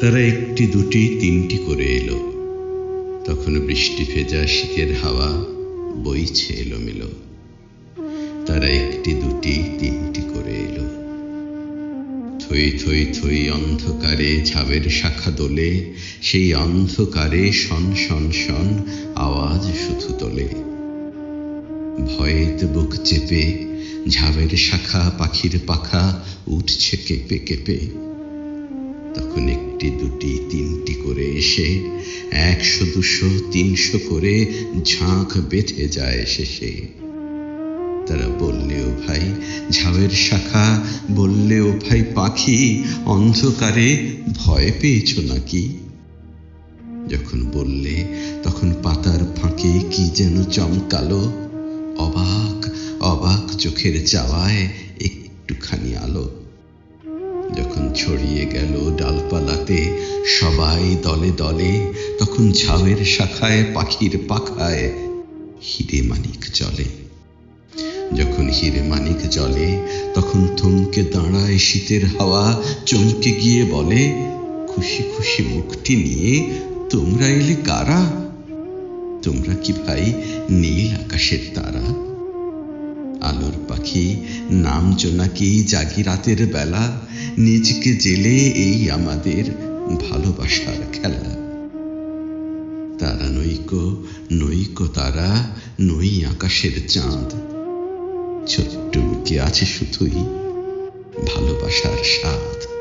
তারা একটি, দুটি, তিনটি করে এলো। তখন বৃষ্টি ভেজা শীতের হাওয়া বইছে এলোমেলো। তারা একটি, দুটি, তিনটি করে এলো। থই থই থই অন্ধকারে ঝাবের শাখা দোলে, সেই অন্ধকারে শন শন শন আওয়াজ শুধু তোলে। ভয়েতে বুক চেপে, ঝাবের শাখা পাখির পাখা উঠছে কেঁপে কেঁপে। তখন একটি, দুটি, তিনটি করে এসে একশো, দুশো, তিনশো করে ঝাঁক বেঁধে যায় শেষে। তারা বললেও, ভাই, ঝাউয়ের শাখা? বললেও, ভাই, পাখি, অন্ধকারে ভয় পেয়েছ নাকি? যখন বললে, তখন পাতার ফাঁকে কি যেন চমকালো। অবাক অবাক চোখের চাওয়ায় একটুখানি আলো। যখন ছড়িয়ে গেল ডালপালাতে সবাই দলে দলে তখন ঝাউয়ের শাখায় পাখির পাখায় হিরে মানিক চলে। যখন হিরে মানিক জলে তখন থমকে দাঁড়ায় শীতের হাওয়া, চমকে গিয়ে বলে, খুশি খুশি মুখটি নিয়ে তোমরা এলে কারা? তোমরা কি ভাই নীল আকাশের তারা? আলোর পাখি, নাম জোনাকি জাগি রাতের বেলা? নিজকে জেলে এই আমাদের ভালোবাসার খেলা। তারা নৈক নৈক তারা নই আকাশের চাঁদ। ছোট্ট বুকে আছে শুধুই ভালোবাসার স্বাদ।